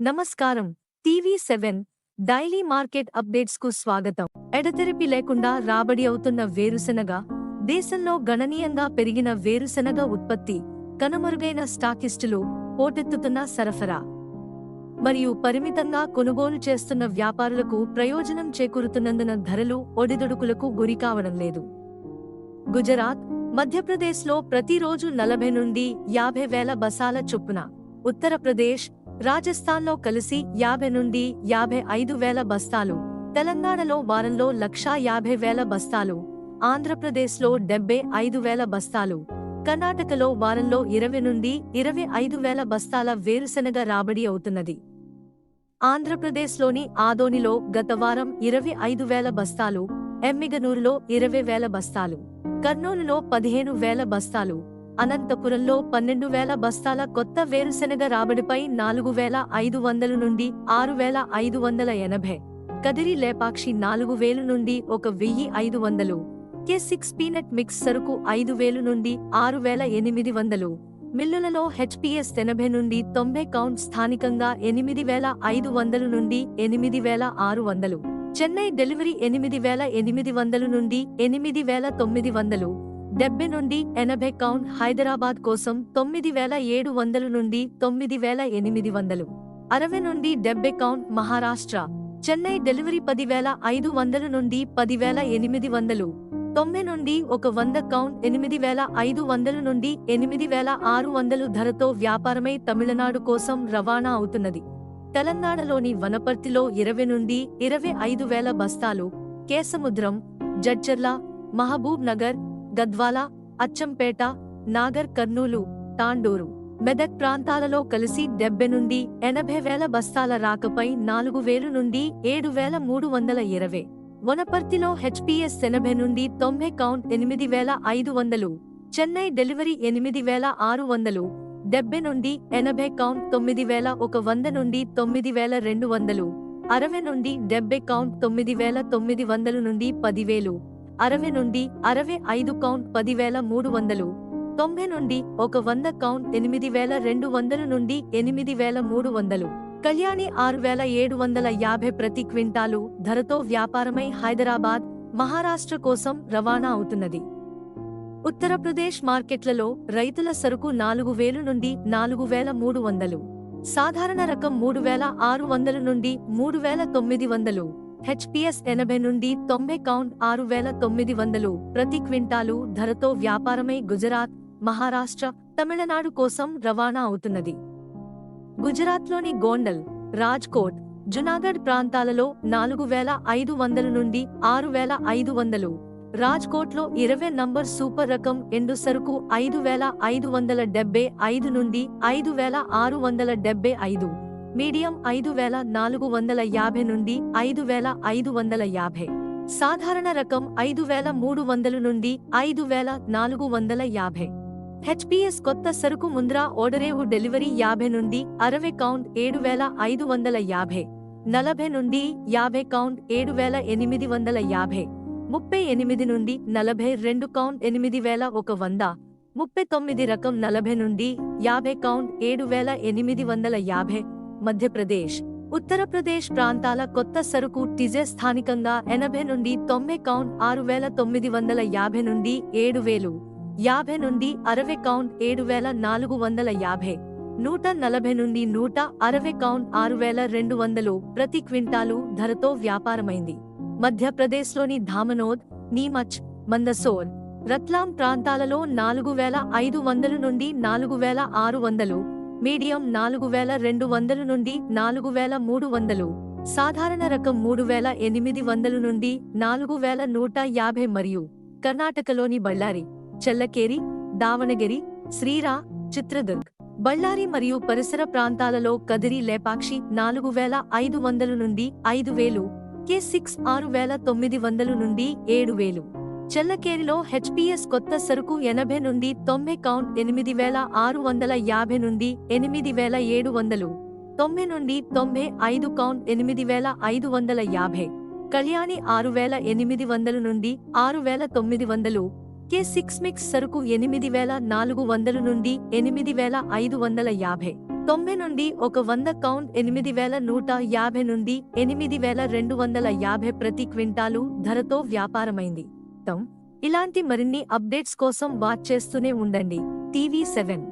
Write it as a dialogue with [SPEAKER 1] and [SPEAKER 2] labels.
[SPEAKER 1] నమస్కారం. TV seven daily market అప్డేట్స్కు స్వాగతం. ఎడతెరిపి లేకుండా రాబడి అవుతున్న వేరుశెనగ దేశంలో గణనీయంగా పెరిగిన వేరుశెనగ ఉత్పత్తి కనుమరుగైన స్టాకిస్టులు పోటెత్తుతున్న సరఫరా. మరియు పరిమితంగా కొనుగోలు చేస్తున్న వ్యాపారులకు ప్రయోజనం చేకూరుతున్నందున ధరలు ఒడిదుడుకులకు గురికావడం లేదు. గుజరాత్ మధ్యప్రదేశ్లో ప్రతిరోజు నలభై నుండి యాభై వేల బసాల చొప్పున. ఉత్తరప్రదేశ్ రాజస్థాన్లో కలిసి యాభై నుండి యాభై ఐదు వేల బస్తాలు తెలంగాణలో వారంలో లక్షా యాభై వేల బస్తాలు ఆంధ్రప్రదేశ్లో డెబ్బై ఐదు వేల బస్తాలు కర్ణాటకలో వారంలో ఇరవై నుండి ఇరవై ఐదు వేల బస్తాల వేరుశెనగ రాబడి అవుతున్నది. ఆంధ్రప్రదేశ్లోని ఆదోనిలో గత వారం ఇరవై ఐదు వేల బస్తాలు ఎమ్మిగనూరులో ఇరవై వేల బస్తాలు కర్నూలులో పదిహేను వేల బస్తాలు అనంతపురంలో పన్నెండు వేల బస్తాల కొత్త వేరుశెనగ రాబడిపై నాలుగు వేల ఐదు వందల నుండి ఆరు వేల ఐదు వందల ఎనభై. కదిరి లేపాక్షి నాలుగు వేలు నుండి ఒక వెయ్యి ఐదు వందలు. కే సిక్స్ పీనట్ మిక్స్ సరుకు ఐదు వేలు నుండి ఆరు వేల ఎనిమిది వందలు. మిల్లులలో హెచ్పిఎస్ ఎనభై నుండి తొంభై కౌంట్ స్థానికంగా ఎనిమిది వేల ఐదు వందలు నుండి ఎనిమిది వేల ఆరు వందలు. చెన్నై డెలివరీ ఎనిమిది వేల ఎనిమిది వందలు నుండి ఎనిమిది వేల తొమ్మిది వందలు. డెబ్బై నుండి ఎనభై కౌంట్ హైదరాబాద్ కోసం తొమ్మిది వేల ఏడు వందలు నుండి తొమ్మిది వేల ఎనిమిది వందలు. అరవై నుండి డెబ్బై కౌంట్ మహారాష్ట్ర. చెన్నై డెలివరీ పదివేల ఐదు వందల నుండి పదివేల ఎనిమిది వందలు. తొంభై నుండి ఒక వంద కౌంట్ ఎనిమిది వేల ఐదు వందల నుండి ఎనిమిది వేల ఆరు వందలు ధరతో వ్యాపారమై తమిళనాడు కోసం రవాణా అవుతున్నది. తెలంగాణలోని వనపర్తిలో ఇరవై నుండి ఇరవై ఐదు వేల బస్తాలు కేసముద్రం జడ్చర్ల మహబూబ్ నగర్ గద్వాల అచ్చంపేట నాగర్ కర్నూలు తాండూరు మెదక్ ప్రాంతాలలో కలిసి డెబ్బై నుండి ఎనభై వేల బస్తాల రాకపై నాలుగు వేలు నుండి ఏడు వేల మూడు వందల ఇరవై. వనపర్తిలో హెచ్పిఎస్ ఎనభై నుండి తొంభై కౌంట్ ఎనిమిది వేల ఐదు వందలు చెన్నై డెలివరీ ఎనిమిది వేల ఆరు వందలు డెబ్బై నుండి ఎనభై కౌంట్ తొమ్మిది వేల ఒక వంద నుండి తొమ్మిది వేల రెండు వందలు అరవై నుండి డెబ్బై కౌంట్ తొమ్మిది వేల తొమ్మిది వందలు నుండి పదివేలు అరవై నుండి అరవై ఐదు కౌంట్ పదివేల మూడు వందలు. తొంభై నుండి ఒక వంద కౌంట్ ఎనిమిది వేల రెండు వందల నుండి ఎనిమిది వేల మూడు వందలు. కళ్యాణి ఆరు వేల ఏడు వందల యాభై ప్రతి క్వింటాలు ధరతో వ్యాపారమై హైదరాబాద్ మహారాష్ట్ర కోసం రవాణా అవుతున్నది. ఉత్తరప్రదేశ్ మార్కెట్లలో రైతుల సరుకు నాలుగు వేలు నుండి నాలుగు వేల మూడు వందలు. సాధారణ రకం మూడు వేల ఆరు వందల నుండి మూడు వేల తొమ్మిది వందలు. హెచ్పిఎస్ ఎనభై నుండి తొంభై కౌంట్ ఆరు వేల తొమ్మిది వందలు. ప్రతి క్వింటాలు ధరతో వ్యాపారమై గుజరాత్ మహారాష్ట్ర తమిళనాడు కోసం రవాణా అవుతున్నది. గుజరాత్లోని గోండల్ రాజ్కోట్ జునాగఢ్ ప్రాంతాలలో నాలుగు వేల ఐదు వందల నుండి ఆరు వేల ఐదు వందలు. రాజ్కోట్లో ఇరవై నంబర్ సూపర్ రకం ఎండు సరుకు ఐదు వేల ఐదు వందల డెబ్బై ఐదు నుండి ఐదు వేల ఆరు వందల డెబ్బై ఐదు. మీడియం ఐదు వేల నాలుగు వందల యాభై నుండి ఐదు వేల ఐదు వందల యాభై. సాధారణ రకం ఐదు వేల మూడు వందల నుండి ఐదు వేల నాలుగు వందల యాభై. హెచ్పిఎస్ కొత్త సరుకు ముంద్రా ఓడరేవు డెలివరీ యాభై నుండి అరవై కౌంట్ ఏడు వేల ఐదు వందల యాభై. నలభై నుండి యాభై కౌంట్ ఏడు వేల ఎనిమిది వందల యాభై. ముప్పై ఎనిమిది నుండి నలభై రెండు కౌంట్ ఎనిమిది వేల ఒక వంద. ముప్పై తొమ్మిది రకం నలభై నుండి యాభై కౌంట్ ఏడు వేల ఎనిమిది వందల యాభై. మధ్యప్రదేశ్. ఉత్తరప్రదేశ్ ప్రాంతాల కొత్త సరుకు టిజె స్థానికంగా ఎనభై నుండి తొంభై కౌంట్ ఆరు వేల తొమ్మిది వందల యాభై నుండి ఏడు వేలు యాభై నుండి అరవై కౌంట్ ఏడు వేల నాలుగు వందల యాభై నూట నలభై నుండి నూట అరవై కౌంట్ ఆరు వేల రెండు వందలు ప్రతి క్వింటాలు ధరతో వ్యాపారమైంది. మధ్యప్రదేశ్లోని ధామనోద్ నీమచ్ మందసోర్ రత్లాం ప్రాంతాలలో నాలుగు వేల ఐదు వందలు నుండి నాలుగు వేల ఆరు వందలు మీడియం నాలుగు వేల రెండు వందలు నుండి నాలుగు వేల మూడు వందలు. సాధారణ రకం మూడు వేల ఎనిమిది వందలు నుండి నాలుగు వేల నూట యాభై మరియు కర్ణాటకలోని బళ్ళారి చెల్లకేరి దావణగిరి శ్రీరా చిత్రదుర్గ్. బళ్ళారి మరియు పరిసర ప్రాంతాలలో కదిరి లేపాక్షి నాలుగు వేల ఐదు వందలు నుండి ఐదు వేలు కే సిక్స్ ఆరు వేల తొమ్మిది వందలు నుండి ఏడు వేలు. చెల్లకేరిలో హెచ్పిఎస్ కొత్త సరుకు ఎనభై నుండి తొంభై కౌంట్ ఎనిమిది వేల ఆరు వందల యాభై నుండి ఎనిమిది వేల ఏడు వందలు తొంభై నుండి తొంభై ఐదు కౌంట్ ఎనిమిది వేల ఐదు వందల యాభై కళ్యాణి ఆరు వేల ఎనిమిది వందల నుండి ఆరు వేల తొమ్మిది వందలు కే సిక్స్ మిక్స్ సరుకు ఎనిమిది వేల నాలుగు వందల నుండి ఎనిమిది వేల ఐదు వందల యాభై తొంభై నుండి ఒక వంద కౌంట్ ఎనిమిది వేల నూట యాభై నుండి ఎనిమిది వేల రెండు వందల యాభై ప్రతి క్వింటాలు ధరతో వ్యాపారమైంది. స్వాగతం. ఇలాంటి మరిన్ని అప్డేట్స్ కోసం వాచ్ చేస్తూనే ఉండండి. TV seven.